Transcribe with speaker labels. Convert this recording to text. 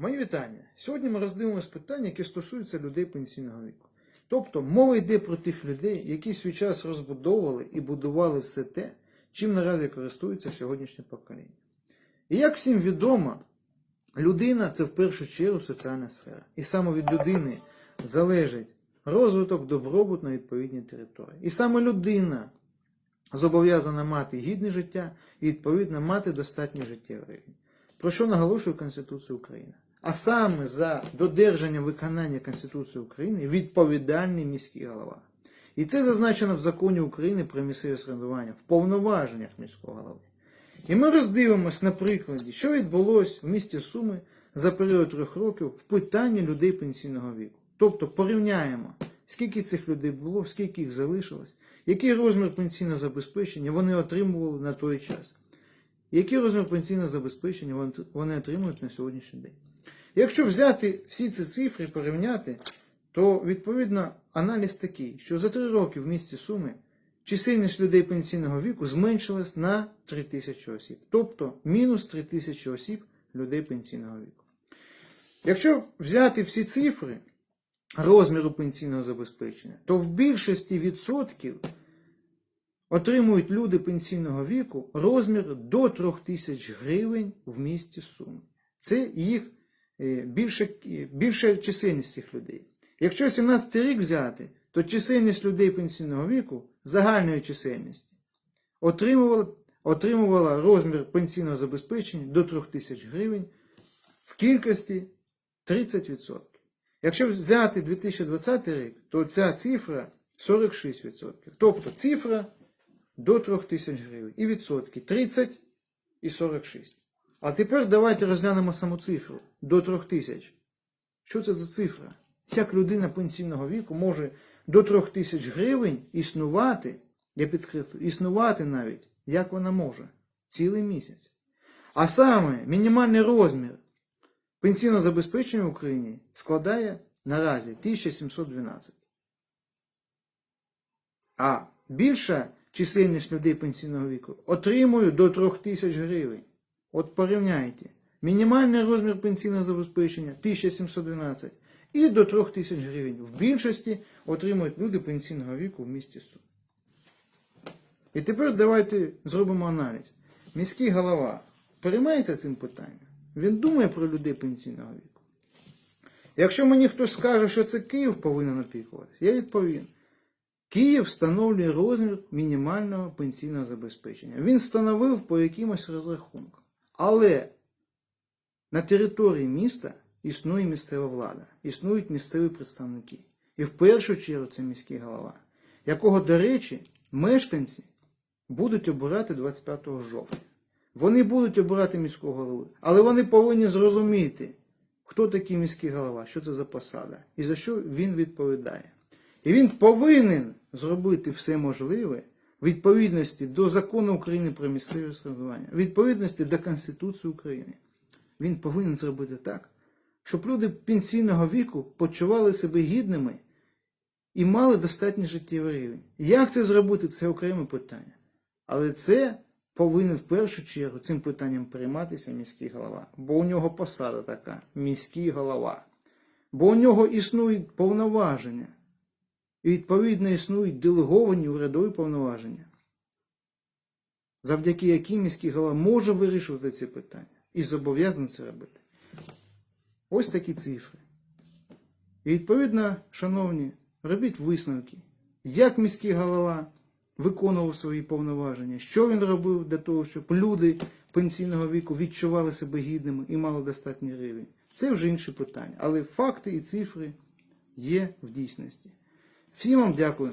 Speaker 1: Мої вітання. Сьогодні ми роздивимося питання, які стосуються людей пенсійного віку. Тобто мова йде про тих людей, які свій час розбудовували і будували все те, чим наразі користується сьогоднішнє покоління. І як всім відомо, людина це в першу чергу соціальна сфера. І саме від людини залежить розвиток, добробут на відповідній території. І саме людина зобов'язана мати гідне життя і відповідно мати достатній життєвий рівень. Про що наголошує Конституція України? А саме за додержання виконання Конституції України відповідальний міський голова. І це зазначено в законі України про місцеве самоврядування в повноваженнях міського голови. І ми роздивимось на прикладі, що відбулося в місті Суми за період трьох років в питанні людей пенсійного віку. Тобто порівняємо, скільки цих людей було, скільки їх залишилось, який розмір пенсійного забезпечення вони отримували на той час, який розмір пенсійного забезпечення вони отримують на сьогоднішній день. Якщо взяти всі ці цифри порівняти, то відповідно аналіз такий, що за три роки в місті Суми чисельність людей пенсійного віку зменшилась на 3 тисячі осіб. Тобто мінус 3 тисячі осіб людей пенсійного віку. Якщо взяти всі цифри розміру пенсійного забезпечення, то в більшості відсотків отримують люди пенсійного віку розмір до 3 тисяч гривень в місті Суми. Це їх е, більша, більша чисельність цих людей. Якщо 17 рік взяти, то чисельність людей пенсійного віку загальної чисельності отримувала, отримувала розмір пенсійного забезпечення до 3 тисяч гривень в кількості 30%. Якщо взяти 2020 рік, то ця цифра 46%. Тобто цифра до 3 тисяч гривень. І відсотки 30 і 46. А тепер давайте розглянемо саму цифру до 3 тисяч. Що це за цифра? Як людина пенсійного віку може до 3 тисяч гривень існувати, я підкреслю, існувати навіть, як вона може, цілий місяць. А саме мінімальний розмір пенсійного забезпечення в Україні складає наразі 1712. А більша чисельність людей пенсійного віку отримує до 3 тисяч гривень. От порівняйте. Мінімальний розмір пенсійного забезпечення 1712 і до 3 тисяч гривень. В більшості отримують люди пенсійного віку в місті Сум. І тепер давайте зробимо аналіз. Міський голова переймається цим питанням. Він думає про людей пенсійного віку. Якщо мені хтось скаже, що це Київ повинен опікуватися, я відповім. Київ встановлює розмір мінімального пенсійного забезпечення. Він встановив по якимось розрахункам. Але на території міста існує місцева влада, існують місцеві представники. І в першу чергу це міський голова, якого, до речі, мешканці будуть обирати 25 жовтня. Вони будуть обирати міського голову, але вони повинні зрозуміти, хто такий міський голова, що це за посада і за що він відповідає. І він повинен зробити все можливе відповідності до закону України про місцеве самоврядування, відповідності до Конституції України. Він повинен зробити так, щоб люди пенсійного віку почували себе гідними і мали достатній життєвий рівень. Як це зробити, це окреме питання. Але це повинен в першу чергу цим питанням перейматися міський голова. Бо у нього посада така міський голова. Бо у нього існують повноваження. І відповідно існують делеговані урядові повноваження, завдяки яким міський голова може вирішувати ці питання і зобов'язаний це робити. Ось такі цифри. І відповідно, шановні, робіть висновки, як міський голова виконував свої повноваження, що він робив для того, щоб люди пенсійного віку відчували себе гідними і мали достатній рівень. Це вже інше питання. Але факти і цифри є в дійсності. Всім вам дякую.